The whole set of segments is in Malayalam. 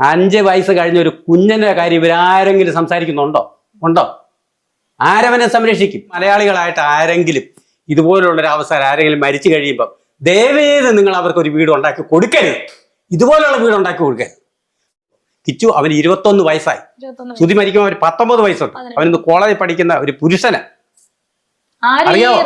അഞ്ച് വയസ്സ് കഴിഞ്ഞ ഒരു കുഞ്ഞിന്റെ കാര്യം ഇവരാരെങ്കിലും സംസാരിക്കുന്നുണ്ടോ? ഉണ്ടോ? ആരവനെ സംരക്ഷിക്കും. മലയാളികളായിട്ട് ആരെങ്കിലും ഇതുപോലുള്ളൊരു അവസരം ആരെങ്കിലും മരിച്ചു കഴിയുമ്പോൾ ദയവേത് നിങ്ങൾ അവർക്ക് ഒരു വീട് ഉണ്ടാക്കി കൊടുക്കരുത്. ഇതുപോലുള്ള വീട് ഉണ്ടാക്കി കൊടുക്കരുത്. കിച്ചു അവന് ഇരുപത്തൊന്ന് വയസ്സായി. ശ്രുതി മരിക്കുമ്പോൾ അവർ പത്തൊമ്പത് വയസ്സുണ്ട്. അവനിന്ന് കോളേജിൽ പഠിക്കുന്ന ഒരു പുരുഷനാണ്?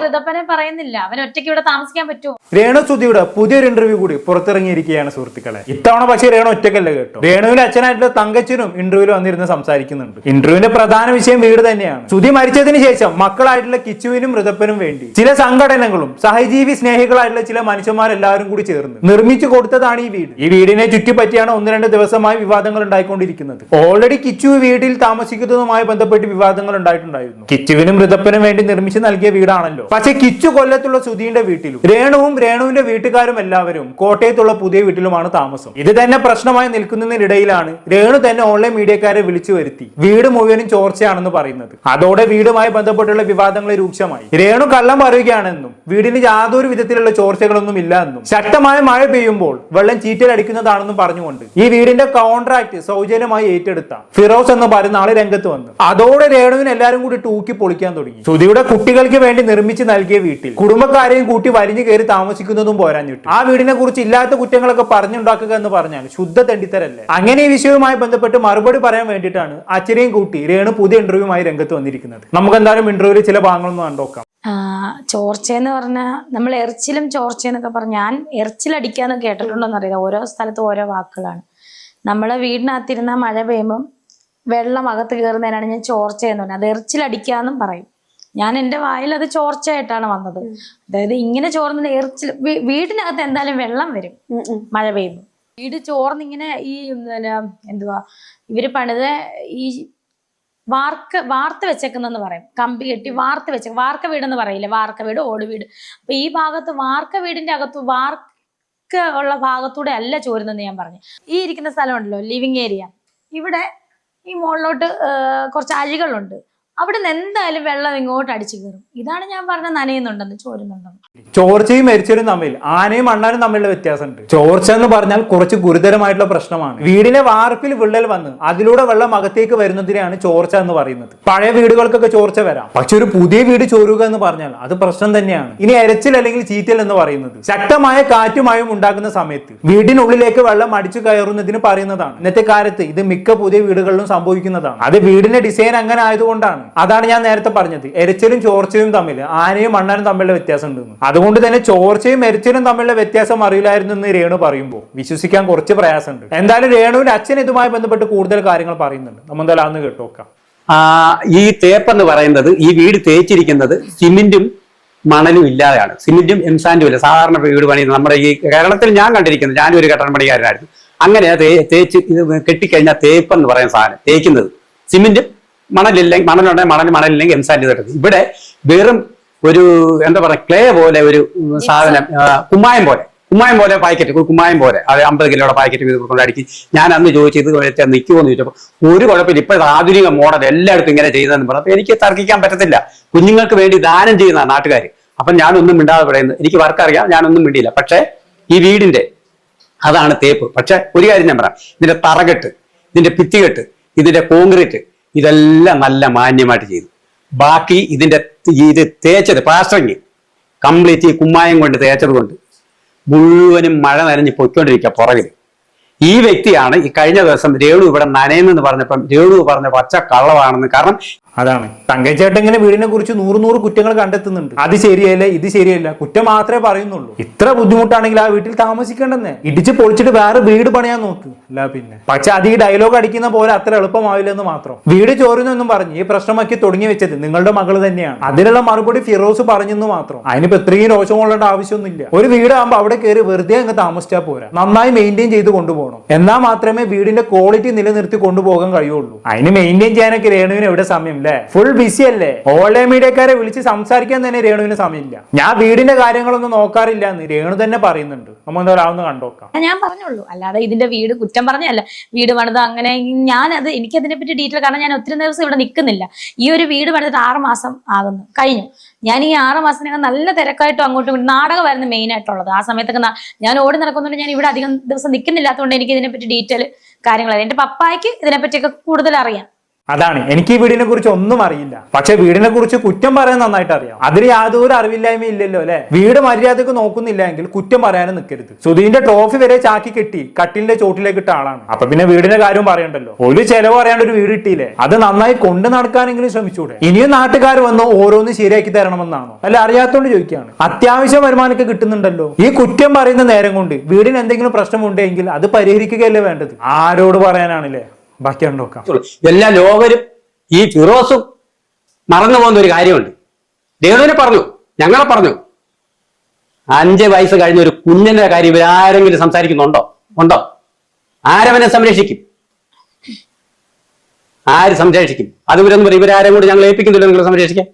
ഋതപ്പനെ പറയുന്നില്ല. അവൻ ഒറ്റയ്ക്ക് ഇവിടെ താമസിക്കാൻ പറ്റുമോ? രേണു സുധിയുടെ പുതിയൊരു ഇന്റർവ്യൂ കൂടി പുറത്തിറങ്ങിയിരിക്കുകയാണ് സുഹൃത്തുക്കളെ. ഇത്തവണ പക്ഷേ രേണു ഒറ്റക്കല്ല കേട്ടോ? രേണുവിന്റെ അച്ഛനായിട്ടുള്ള തങ്കച്ചനും ഇന്റർവ്യൂവിൽ വന്നിരുന്ന് സംസാരിക്കുന്നുണ്ട്. ഇന്റർവ്യൂവിന്റെ പ്രധാന വിഷയം വീട് തന്നെയാണ്. സുതി മരിച്ചതിന് ശേഷം മക്കളായിട്ടുള്ള കിച്ചുവിനും ഋതപ്പനും വേണ്ടി ചില സംഘടനകളും സഹജീവി സ്നേഹികളായിട്ടുള്ള ചില മനുഷ്യന്മാരെല്ലാവരും കൂടി ചേർന്ന് നിർമ്മിച്ചു കൊടുത്തതാണ് ഈ വീട്. ഈ വീടിനെ ചുറ്റിപ്പറ്റിയാണ് ഒന്ന് രണ്ട് ദിവസമായി വിവാദങ്ങൾ ഉണ്ടായിക്കൊണ്ടിരിക്കുന്നത്. ഓൾറെഡി കിച്ചു വീട്ടിൽ താമസിക്കുന്നതുമായി ബന്ധപ്പെട്ട് വിവാദങ്ങൾ ഉണ്ടായിട്ടുണ്ടായിരുന്നു. കിച്ചുവിനും ഋതപ്പനും വേണ്ടി നിർമ്മിച്ചു നൽകിയ വീടാണല്ലോ. പക്ഷെ കിച്ചു കൊല്ലത്തുള്ള സുധീന്റെ വീട്ടിലും രേണുവും രേണുവിന്റെ വീട്ടുകാരും എല്ലാവരും കോട്ടയത്തുള്ള പുതിയ വീട്ടിലുമാണ് താമസം. ഇത് തന്നെ പ്രശ്നമായി നിൽക്കുന്നതിനിടയിലാണ് രേണു തന്നെ ഓൺലൈൻ മീഡിയക്കാരെ വിളിച്ചു വരുത്തി. വീട് മുഴുവനും ചോർച്ചയാണെന്ന് പറയുന്നത്. അതോടെ വീടുമായി ബന്ധപ്പെട്ടുള്ള വിവാദങ്ങൾ രൂക്ഷമായി. രേണു കള്ളം പറയുകയാണെന്നും വീടിന് യാതൊരു വിധത്തിലുള്ള ചോർച്ചകളൊന്നും ഇല്ല എന്നും. ശക്തമായ മഴ പെയ്യുമ്പോൾ വെള്ളം ചീറ്റലടിക്കുന്നതാണെന്നും പറഞ്ഞുകൊണ്ട് ഈ വീടിന്റെ കോൺട്രാക്ട് സൗജന്യമായി ഏറ്റെടുത്ത ഫിറോസ് എന്ന് പറയുന്ന ആൾ രംഗത്ത് വന്നു. അതോടെ രേണുവിന് എല്ലാവരും കൂടി തൂക്കി പൊളിക്കാൻ തുടങ്ങി. സുധിയുടെ കുട്ടികൾക്ക് വേണ്ടി നിർമ്മിച്ച് നൽകിയ വീട്ടിൽ കുടുംബക്കാരെയും കൂട്ടി വലിഞ്ഞു കയറി താമസിക്കുന്നതും പോരാഞ്ഞിട്ട്. ആ വീടിനെ കുറിച്ച് ഇല്ലാത്ത കുറ്റങ്ങളൊക്കെ പറഞ്ഞുണ്ടാക്കുക എന്ന് പറഞ്ഞാൽ ശുദ്ധ തെണ്ടിത്തരല്ലേ അങ്ങനെ ഈ വിഷയവുമായി ബന്ധപ്പെട്ട് മറുപടി പറയാൻ വേണ്ടിയിട്ടാണ് അച്ഛനെയും കൂട്ടി രേണു പുതിയ ഇന്റർവ്യൂമായി രംഗത്ത് വന്നിരിക്കുന്നത്. നമുക്ക് എന്തായാലും ഇന്റർവ്യൂവിൽ ചില ഭാഗങ്ങളൊന്നും കണ്ടോക്കാം ചോർച്ച ചോർച്ചയെന്ന് പറഞ്ഞാൽ നമ്മൾ എറിച്ചിലും ചോർച്ചയെന്നൊക്കെ പറഞ്ഞു ഞാൻ എറിച്ചിലടിക്കാന്ന് കേട്ടിട്ടുണ്ടോന്ന് അറിയില്ല. ഓരോ സ്ഥലത്തും ഓരോ വാക്കുകളാണ്. നമ്മളെ വീടിനകത്തിരുന്ന മഴ പെയ്യുമ്പം വെള്ളം അകത്ത് കയറുന്നതിനാണ് ഞാൻ ചോർച്ച എന്ന് പറഞ്ഞത്. അത് എറിച്ചിലടിക്കാന്നും പറയും. ഞാൻ എന്റെ വായിൽ അത് ചോർച്ചയായിട്ടാണ് വന്നത്. അതായത് ഇങ്ങനെ ചോർന്ന് എറിച്ചിൽ വീടിനകത്ത് എന്തായാലും വെള്ളം വരും. മഴ പെയ്യുമ്പോൾ വീട് ചോർന്നിങ്ങനെ ഈ എന്തുവാ ഇവർ പണിത ഈ വാർക്ക വാർത്ത വെച്ചേക്കുന്നെന്ന് പറയും. കമ്പി കെട്ടി വാർത്ത വെച്ച വാർക്ക വീടെന്ന് പറയില്ലേ? വാർക്ക വീട് ഓട് വീട്. അപ്പൊ ഈ ഭാഗത്ത് വാർക്ക വീടിന്റെ അകത്ത് വാർക്ക ഉള്ള ഭാഗത്തൂടെ അല്ല ചോരുന്നെന്ന് ഞാൻ പറഞ്ഞു. ഈ ഇരിക്കുന്ന സ്ഥലമുണ്ടല്ലോ ലിവിങ് ഏരിയ. ഇവിടെ ഈ മുകളിലോട്ട് കുറച്ച് അഴികളുണ്ട്. അവിടെ നിന്ന് എന്തായാലും വെള്ളം ഇങ്ങോട്ട് അടിച്ചു കയറും. ഇതാണ് ഞാൻ പറഞ്ഞ നനയുന്നുണ്ടെന്ന് ചോരുന്നുണ്ടെന്ന്. ചോർച്ചയും മരിച്ചവരും തമ്മിൽ ആനയും അണ്ണാനും തമ്മിലുള്ള വ്യത്യാസമുണ്ട്. ചോർച്ച എന്ന് പറഞ്ഞാൽ കുറച്ച് ഗുരുതരമായിട്ടുള്ള പ്രശ്നമാണ്. വീടിനെ വാർപ്പിൽ വിള്ളൽ വന്ന് അതിലൂടെ വെള്ളം അകത്തേക്ക് വരുന്നതിനെയാണ് ചോർച്ച എന്ന് പറയുന്നത്. പഴയ വീടുകൾക്കൊക്കെ ചോർച്ച വരാം. പക്ഷെ ഒരു പുതിയ വീട് ചോരുക എന്ന് പറഞ്ഞാൽ അത് പ്രശ്നം തന്നെയാണ്. ഇനി എരച്ചിൽ അല്ലെങ്കിൽ ചീറ്റൽ എന്ന് പറയുന്നത്. ശക്തമായ കാറ്റുമായും ഉണ്ടാകുന്ന സമയത്ത് വീടിനുള്ളിലേക്ക് വെള്ളം അടിച്ചു കയറുന്നതിന് പറയുന്നതാണ്. ഇന്നത്തെ കാലത്ത് ഇത് മിക്ക പുതിയ വീടുകളിലും സംഭവിക്കുന്നതാണ്. അത് വീടിന്റെ ഡിസൈൻ അങ്ങനെ ആയതുകൊണ്ടാണ്. അതാണ് ഞാൻ നേരത്തെ പറഞ്ഞത്. എരച്ചിലും ചോർച്ചയും തമ്മിൽ ആനയും മണ്ണനും തമ്മിലുള്ള വ്യത്യാസം ഉണ്ടെന്ന്. അതുകൊണ്ട് തന്നെ ചോർച്ചയും എരച്ചിലും തമ്മിലുള്ള വ്യത്യാസം അറിയില്ലായിരുന്നു എന്ന് രേണു പറയുമ്പോൾ വിശ്വസിക്കാൻ കുറച്ച് പ്രയാസമുണ്ട്. എന്തായാലും രേണുവിന്റെ അച്ഛൻ ഇതുമായി ബന്ധപ്പെട്ട് കൂടുതൽ കാര്യങ്ങൾ പറയുന്നുണ്ട്. നമ്മൾ എന്തായാലും അന്ന് കേട്ടോക്കാം ഈ തേപ്പെന്ന് പറയുന്നത് ഈ വീട് തേച്ചിരിക്കുന്നത് സിമെന്റും മണലും ഇല്ലാതെയാണ്. സിമെന്റും എംസാൻഡും ഇല്ല. സാധാരണ വീട് പണി നമ്മുടെ ഈ കേരളത്തിൽ ഞാൻ കണ്ടിരിക്കുന്നത് ഞാനും ഒരു കെട്ടണം പണിക്കാരനായിരുന്നു. അങ്ങനെ തേച്ച് ഇത് കെട്ടിക്കഴിഞ്ഞാൽ തേപ്പെന്ന് പറയുന്ന സാധനം തേക്കുന്നത്. സിമെന്റും മണലില്ലെങ്കിൽ മണലുണ്ടെങ്കിൽ മണൽ മണലില്ലെങ്കിൽ എംസാൻഡ് ചെയ്തിട്ട് ഇവിടെ വെറും ഒരു എന്താ പറയുക ക്ലേ പോലെ ഒരു സാധനം കുമ്മായം പോലെ. കുമ്മായം പോലെ പാക്കറ്റ് കുമ്മായം പോലെ. അത് അമ്പത് കിലോയുടെ പാക്കറ്റ് ഇത് കൊണ്ടടിച്ച് ഞാൻ അന്ന് ചോദിച്ചത് വെച്ചാൽ നിൽക്കുമോ എന്ന് ചോദിച്ചപ്പോൾ ഒരു കുഴപ്പമില്ല. ഇപ്പോഴത്തെ ആധുനിക മോഡൽ എല്ലായിടത്തും ഇങ്ങനെ ചെയ്യുന്നതെന്ന് പറഞ്ഞു. അപ്പൊ എനിക്ക് തർക്കിക്കാൻ പറ്റത്തില്ല. കുഞ്ഞുങ്ങൾക്ക് വേണ്ടി ദാനം ചെയ്യുന്ന നാട്ടുകാർ. അപ്പം ഞാനൊന്നും മിണ്ടാതെ പറയുന്നത് എനിക്ക് വർക്ക് അറിയാം ഞാനൊന്നും മിണ്ടിയില്ല. പക്ഷേ ഈ വീടിന്റെ അതാണ് തേപ്പ്. പക്ഷേ ഒരു കാര്യം ഞാൻ പറയാം. ഇതിന്റെ തറകെട്ട് ഇതിന്റെ ഭിത്തികെട്ട് ഇതിന്റെ കോൺക്രീറ്റ് ഇതെല്ലാം നല്ല മാന്യമായിട്ട് ചെയ്തു. ബാക്കി ഇതിന്റെ ഇത് തേച്ചത് പ്ലാസ്റ്ററിങ്. കംപ്ലീറ്റ് ഈ കുമ്മായം കൊണ്ട് തേച്ചത് കൊണ്ട് മുഴുവനും മഴ നനഞ്ഞ് പൊയ്ക്കൊണ്ടിരിക്കുക പുറകിൽ. ഈ വ്യക്തിയാണ് ഈ കഴിഞ്ഞ ദിവസം രേണു ഇവിടെ നനയെന്ന് പറഞ്ഞപ്പം രേണു പറഞ്ഞ പച്ച കള്ളമാണെന്ന് കാരണം അതാണ്. തങ്കച്ചേട്ടൻ ഇങ്ങനെ വീടിനെ കുറിച്ച് നൂറ് നൂറ് കുറ്റങ്ങൾ കണ്ടെത്തുന്നുണ്ട്. അത് ശരിയല്ല? ഇത് ശരിയല്ല. കുറ്റം മാത്രമേ പറയുന്നുള്ളൂ. ഇത്ര ബുദ്ധിമുട്ടാണെങ്കിൽ ആ വീട്ടിൽ താമസിക്കേണ്ടെന്നേ. ഇടിച്ച് പൊളിച്ചിട്ട് വേറെ വീട് പണിയാൻ നോക്ക്. അല്ല പിന്നെ. പക്ഷെ അത് ഈ ഡയലോഗ് അടിക്കുന്ന പോലെ അത്ര എളുപ്പമാവില്ലെന്ന് മാത്രം. വീട് ചോരുന്നെന്നും പറഞ്ഞു ഈ പ്രശ്നമാക്കി തുടങ്ങി വെച്ചത് നിങ്ങളുടെ മകൾ തന്നെയാണ്. അതിനുള്ള മറുപടി ഫിറോസ് പറഞ്ഞെന്ന് മാത്രം. അതിനിപ്പോ ഇത്രയും രോഷം കൊള്ളേണ്ട ആവശ്യമൊന്നുമില്ല. ഒരു വീടാകുമ്പോൾ അവിടെ കയറി വെറുതെ അങ്ങ് താമസിച്ചാൽ പോരാ. നന്നായി മെയിന്റെയിൻ ചെയ്ത് കൊണ്ടുപോകണം. എന്നാൽ മാത്രമേ വീടിന്റെ ക്വാളിറ്റി നിലനിർത്തി കൊണ്ടുപോകാൻ കഴിയുള്ളൂ. അതിന് മെയിന്റെയിൻ ചെയ്യാനൊക്കെ രേണുവിന് എവിടെ സമയം അല്ലേ? ഫുൾ ബിസി അല്ലേ? ഓൺലൈൻ മീഡിയക്കാരെ വിളിച്ച് സംസാരിക്കാൻ തന്നെ രേണുവിന് സമയമില്ല. ഞാൻ വീടിന്റെ കാര്യങ്ങളൊന്നും നോക്കാറില്ല എന്ന് രേണു തന്നെ പറയുന്നുണ്ട്. നമ്മൾ എന്തായാലും കണ്ടോക്കാം ഞാൻ പറഞ്ഞോളൂ അല്ലാതെ ഇതിന്റെ വീട് കുറ്റം പറഞ്ഞല്ല. വീട് പണിത് അങ്ങനെ ഞാനത് എനിക്കതിനെ പറ്റി ഡീറ്റെയിൽ കാരണം ഞാൻ ഒത്തിരി ദിവസം ഇവിടെ നിൽക്കുന്നില്ല ഈ ഒരു വീട് പണിതിട്ട് ആറ് മാസം ആകുന്നു. കഴിഞ്ഞു. ഞാൻ ഈ ആറ് മാസത്തിനകം നല്ല തിരക്കായിട്ടും അങ്ങോട്ടും ഇങ്ങോട്ടും നാടകമായിരുന്നു മെയിൻ ആയിട്ടുള്ളത്. ആ സമയത്തൊക്കെ ഞാൻ ഓടി നടക്കുന്നുണ്ട് ഞാൻ ഇവിടെ അധികം ദിവസം നിൽക്കുന്നില്ലാത്തതുകൊണ്ട് എനിക്ക് ഇതിനെപ്പറ്റി ഡീറ്റെയിൽ കാര്യങ്ങളറിയാം. എന്റെ പപ്പായ്ക്ക് ഇതിനെപ്പറ്റിയൊക്കെ കൂടുതൽ അറിയാം. അതാണ്. എനിക്ക് ഈ വീടിനെ കുറിച്ച് ഒന്നും അറിയില്ല. പക്ഷെ വീടിനെ കുറിച്ച് കുറ്റം പറയാൻ നന്നായിട്ട് അറിയാം. അതിന് യാതൊരു അറിവില്ലായ്മ ഇല്ലല്ലോ അല്ലെ? വീട് മര്യാദയ്ക്ക് നോക്കുന്നില്ല എങ്കിൽ കുറ്റം പറയാനും നിൽക്കരുത്. സുധീന്റെ ട്രോഫി വരെ ചാക്കി കെട്ടി കട്ടിലിന്റെ ചോട്ടിലേക്ക് ഇട്ട ആളാണ്. അപ്പൊ പിന്നെ വീടിന്റെ കാര്യം പറയണ്ടല്ലോ? ഒരു ചെലവ് അറിയാണ്ട് ഒരു വീട് ഇട്ടില്ലേ അത് നന്നായി കൊണ്ടു നടക്കാനെങ്കിലും ശ്രമിച്ചൂടെ? ഇനിയും നാട്ടുകാർ വന്ന് ഓരോന്ന് ശരിയാക്കി തരണമെന്നാണോ? അല്ല അറിയാത്തോണ്ട് ചോദിക്കുകയാണ്. അത്യാവശ്യം വരുമാനമൊക്കെ കിട്ടുന്നുണ്ടല്ലോ? ഈ കുറ്റം പറയുന്ന നേരം കൊണ്ട് വീടിന് എന്തെങ്കിലും പ്രശ്നമുണ്ടെങ്കിൽ അത് പരിഹരിക്കുകയല്ലേ വേണ്ടത്? ആരോട് പറയാനാണല്ലേ? ബാക്കി നോക്കാം. എല്ലാ ലോകരും ഈ ഫിറോസും മറന്നു പോകുന്ന ഒരു കാര്യമുണ്ട്. ദേവനെ പറഞ്ഞു ഞങ്ങളെ പറഞ്ഞു. അഞ്ച് വയസ്സ് കഴിഞ്ഞ ഒരു കുഞ്ഞിന്റെ കാര്യം ഇവരാരെങ്കിലും സംസാരിക്കുന്നുണ്ടോ? ഉണ്ടോ? ആരവനെ സംരക്ഷിക്കും? ആര് സംരക്ഷിക്കും? അതുവരെ ഇവരെന്ന് പറയും ഇവരാരും കൂടി ഞങ്ങൾ ഏൽപ്പിക്കുന്നില്ല നിങ്ങൾ സംരക്ഷിക്കാൻ.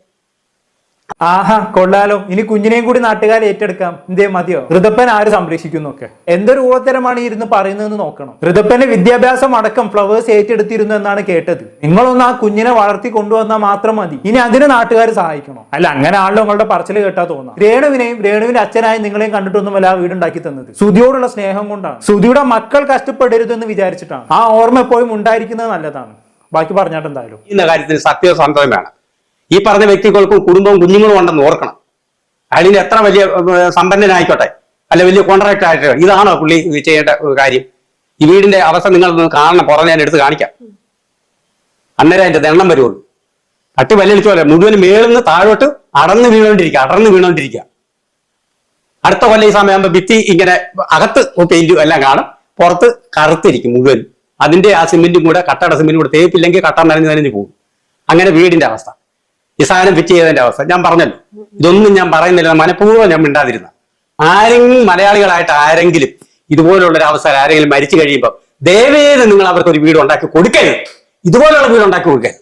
ആഹാ കൊള്ളാലോ. ഇനി കുഞ്ഞിനെയും കൂടി നാട്ടുകാരെ ഏറ്റെടുക്കാം. എന്തേ മതിയോ? ഋതപ്പൻ ആര് സംരക്ഷിക്കുന്നൊക്കെ എന്തൊരു ഊഹത്തരമാണ് ഈ ഇരുന്ന് പറയുന്നതെന്ന് നോക്കണം. ഋതപ്പന്റെ വിദ്യാഭ്യാസം അടക്കം ഫ്ലവേഴ്സ് ഏറ്റെടുത്തിരുന്നു എന്നാണ് കേട്ടത്. നിങ്ങളൊന്ന് ആ കുഞ്ഞിനെ വളർത്തി കൊണ്ടുവന്നാൽ മാത്രം മതി. ഇനി അതിന് നാട്ടുകാർ സഹായിക്കണോ? അല്ല അങ്ങനെ ആണല്ലോ നിങ്ങളുടെ പറച്ചിൽ കേട്ടാ തോന്നാം. രേണുവിനെയും രേണുവിന്റെ അച്ഛനായും നിങ്ങളെയും കണ്ടിട്ടൊന്നുമല്ല ആ വീടുണ്ടാക്കി തന്നത്. സുധിയോടുള്ള സ്നേഹം കൊണ്ടാണ്. സുധിയുടെ മക്കൾ കഷ്ടപ്പെടരുതെന്ന് വിചാരിച്ചിട്ടാണ്. ആ ഓർമ്മ എപ്പോഴും ഉണ്ടായിരിക്കുന്നത് നല്ലതാണ്. ബാക്കി പറഞ്ഞാട്ടെന്തായാലും. ഇന്ന കാര്യത്തിന് സത്യസന്ധത വേണം ഈ പറഞ്ഞ വ്യക്തികൾക്കും കുടുംബവും കുഞ്ഞുങ്ങളും ഉണ്ടെന്ന് ഓർക്കണം. അയാളിന് എത്ര വലിയ സമ്പന്നനായിക്കോട്ടെ. അല്ല വലിയ കോൺട്രാക്ട് ആയിട്ട്. ഇതാണോ പുള്ളി ചെയ്യേണ്ട കാര്യം. ഈ വീടിന്റെ അവസ്ഥ നിങ്ങൾ കാണണം. പുറമെ ഞാൻ എടുത്ത് കാണിക്കാം. അന്നേരം അതിന്റെ എണ്ണം വരുള്ളൂ തട്ടി വലിയടിച്ചു പോലെ മുഴുവൻ മേളിന്ന് താഴോട്ട് അടർന്ന് വീണോണ്ടിരിക്കുക അടർന്ന് വീണോണ്ടിരിക്കുക. അടുത്ത കൊല്ലം ഈ സമയമാകുമ്പോൾ ഭിത്തി ഇങ്ങനെ അകത്ത് പെയിന്റും എല്ലാം കാണും. പുറത്ത് കറുത്തിരിക്കും മുഴുവൻ അതിന്റെ ആ സിമെന്റും കൂടെ കട്ടട സിമെന്റും കൂടെ തേപ്പില്ലെങ്കിൽ കട്ട നനഞ്ഞ് നനഞ്ഞ് പോകും. അങ്ങനെ വീടിന്റെ അവസ്ഥ. ഈ സാധനം ഫിറ്റ് ചെയ്തതിന്റെ അവസ്ഥ. ഞാൻ പറഞ്ഞല്ലോ. ഇതൊന്നും ഞാൻ പറയുന്നില്ല. മനഃപൂർവം ഞാൻ മിണ്ടാതിരുന്ന. ആരെങ്കിലും മലയാളികളായിട്ട് ആരെങ്കിലും ഇതുപോലുള്ള ഒരു അവസരം ആരെങ്കിലും മരിച്ചു കഴിയുമ്പോൾ ദയവേത് നിങ്ങൾ അവർക്ക് ഒരു വീട് ഉണ്ടാക്കി കൊടുക്കരുത്. ഇതുപോലുള്ള വീട് ഉണ്ടാക്കി കൊടുക്കരുത്.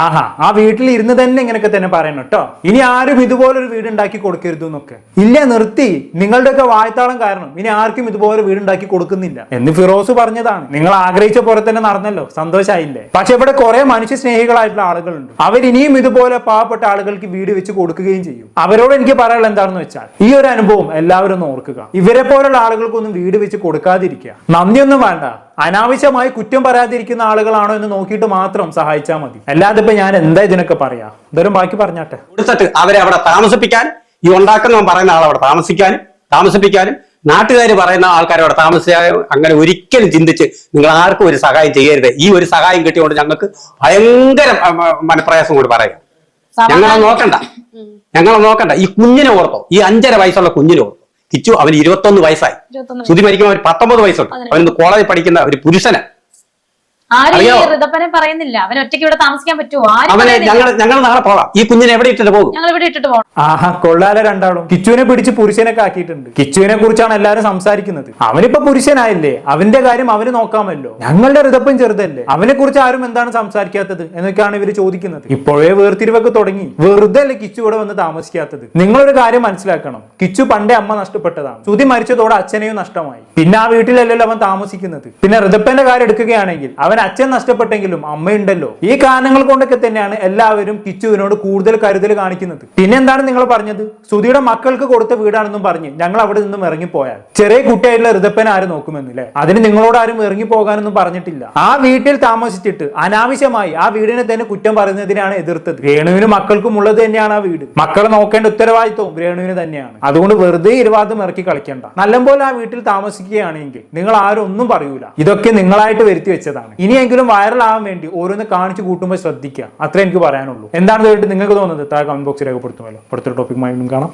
ആഹാ ആ വീട്ടിൽ ഇരുന്ന് തന്നെ ഇങ്ങനെയൊക്കെ തന്നെ പറയണം കേട്ടോ ഇനി ആരും ഇതുപോലൊരു വീട് ഉണ്ടാക്കി കൊടുക്കരുത് എന്നൊക്കെ. ഇല്ല നിർത്തി. നിങ്ങളുടെയൊക്കെ വായത്താളം കാരണം ഇനി ആർക്കും ഇതുപോലെ വീട് ഉണ്ടാക്കി കൊടുക്കുന്നില്ല. എന്ന് ഫിറോസ് പറഞ്ഞതാണ്. നിങ്ങൾ ആഗ്രഹിച്ച പോലെ തന്നെ നടന്നല്ലോ. സന്തോഷമായില്ലേ പക്ഷെ ഇവിടെ കുറെ മനുഷ്യ സ്നേഹികളായിട്ടുള്ള ആളുകളുണ്ട്. അവർ ഇനിയും ഇതുപോലെ പാവപ്പെട്ട ആളുകൾക്ക് വീട് വെച്ച് കൊടുക്കുകയും ചെയ്യും. അവരോട് എനിക്ക് പറയാനുള്ള എന്താണെന്ന് വെച്ചാൽ ഈ ഒരു അനുഭവം എല്ലാവരും ഓർക്കുക. ഇവരെ പോലുള്ള ആളുകൾക്കൊന്നും വീട് വെച്ച് കൊടുക്കാതിരിക്കുക. നന്ദിയൊന്നും വേണ്ട. അനാവശ്യമായി കുറ്റം പറയാതിരിക്കുന്ന ആളുകളാണോ എന്ന് നോക്കിയിട്ട് മാത്രം സഹായിച്ചാൽ മതി. അല്ലാതെ ഇപ്പൊ ഞാൻ എന്താ ഇതിനൊക്കെ പറയാ? എന്തായാലും ബാക്കി പറഞ്ഞാട്ടെ. കൊടുത്തിട്ട് അവരെ അവിടെ താമസിപ്പിക്കാൻ ഈ ഉണ്ടാക്കുന്നവൻ പറയുന്ന ആൾ അവിടെ താമസിക്കാനും താമസിപ്പിക്കാനും നാട്ടുകാർ പറയുന്ന ആൾക്കാരെ അവിടെ താമസിക്കാനും അങ്ങനെ ഒരിക്കലും ചിന്തിച്ച് നിങ്ങൾ ആർക്കും ഒരു സഹായം ചെയ്യരുത്. ഈ ഒരു സഹായം കിട്ടിയോണ്ട് ഞങ്ങൾക്ക് ഭയങ്കര മനപ്രയാസം കൂടി പറയാം ഞങ്ങളെ നോക്കണ്ട. ഞങ്ങളെ നോക്കണ്ട. ഈ കുഞ്ഞിനെ ഓർത്തോ. ഈ അഞ്ചര വയസ്സുള്ള കുഞ്ഞിനെ ഓർത്തോ. കിച്ചു അവന് ഇരുപത്തൊന്ന് വയസ്സായി. സുധി ശ്രുതി മരിക്കുമ്പോൾ അവർ പത്തൊമ്പത് വയസ്സുണ്ട്. അവന് കോളേജിൽ പഠിക്കുന്ന ഒരു പുരുഷന് ആരും ഈ ഋതപ്പനെ പറയുന്നില്ല. അവൻ ഒറ്റയ്ക്ക് ഇവിടെ താമസിക്കാൻ പറ്റുമോ? അവനെ പറയുന്നില്ല. ഞങ്ങൾ ഞങ്ങൾ നാളെ പോകാം. ഈ കുഞ്ഞിനെ എവിടെ ഇട്ടിട്ട് പോകും? ഞങ്ങൾ ഇവിടെ ഇട്ടിട്ട് പോകണം ആഹാ കൊള്ളാല രണ്ടാളും. കിച്ചുവിനെ പിടിച്ച് പുരുഷനൊക്കെ ആക്കിയിട്ടുണ്ട്. കിച്ചുവിനെ കുറിച്ചാണ് എല്ലാരും സംസാരിക്കുന്നത്. അവനിപ്പോ പുരുഷനായില്ലേ? അവന്റെ കാര്യം അവന് നോക്കാമല്ലോ. ഞങ്ങളുടെ ഋതപ്പം ചെറുതല്ലേ? അവനെ കുറിച്ച് ആരും എന്താണ് സംസാരിക്കാത്തത് എന്നൊക്കെയാണ് ഇവർ ചോദിക്കുന്നത്. ഇപ്പോഴേ വേർതിരിവൊക്കെ തുടങ്ങി. വെറുതെ അല്ലേ കിച്ചു ഇവിടെ വന്ന് താമസിക്കാത്തത്? നിങ്ങളൊരു കാര്യം മനസ്സിലാക്കണം. കിച്ചു പണ്ടേ അമ്മ നഷ്ടപ്പെട്ടതാണ്. ശ്രുതി മരിച്ചതോടെ അച്ഛനെയും നഷ്ടമായി. പിന്നെ ആ വീട്ടിലല്ലല്ലോ അവൻ താമസിക്കുന്നത്. പിന്നെ ഋതപ്പന്റെ കാര്യം എടുക്കുകയാണെങ്കിൽ അവൻ അച്ഛൻ നഷ്ടപ്പെട്ടെങ്കിലും അമ്മയുണ്ടല്ലോ. ഈ കാരണങ്ങൾ കൊണ്ടൊക്കെ തന്നെയാണ് എല്ലാവരും കിച്ചുവിനോട് കൂടുതൽ കരുതൽ കാണിക്കുന്നത്. പിന്നെ എന്താണ് നിങ്ങൾ പറഞ്ഞത്? സുധിയുടെ മക്കൾക്ക് കൊടുത്ത വീടാണെന്നും പറഞ്ഞ് ഞങ്ങൾ അവിടെ നിന്നും ഇറങ്ങിപ്പോയാൽ. ചെറിയ കുട്ടിയായിട്ടുള്ള ഋതപ്പൻ ആര് നോക്കുമെന്നില്ലേ? അതിന് നിങ്ങളോട് ആരും ഇറങ്ങി പോകാനൊന്നും പറഞ്ഞിട്ടില്ല. ആ വീട്ടിൽ താമസിച്ചിട്ട് അനാവശ്യമായി ആ വീടിനെ തന്നെ കുറ്റം പറയുന്നതിനാണ് എതിർത്തത്. രേണുവിന് മക്കൾക്കും ഉള്ളത് തന്നെയാണ് ആ വീട്. മക്കളെ നോക്കേണ്ട ഉത്തരവാദിത്വം രേണുവിന് തന്നെയാണ്. അതുകൊണ്ട് വെറുതെ ഇരുവാദം ഇറക്കി കളിക്കേണ്ട. നല്ലപോലെ ആ വീട്ടിൽ താമസിക്കുകയാണെങ്കിൽ നിങ്ങൾ ആരും ഒന്നും പറയൂല. ഇതൊക്കെ നിങ്ങളായിട്ട് വരുത്തി വെച്ചതാണ്. ഇനിയെങ്കിലും വൈറൽ ആവാൻ വേണ്ടി ഓരോന്ന് കാണിച്ചു കൂട്ടുമ്പോൾ ശ്രദ്ധിക്കുക. അത്രേ എനിക്ക് പറയാനുള്ളൂ. എന്താണ് കേട്ട് നിങ്ങൾക്ക് തോന്നുന്നത്? താഴെ കമന്റ് ബോക്സിൽ രേഖപ്പെടുത്തുമല്ലോ. അടുത്തൊരു ടോപ്പിക്കുമായി കാണാം.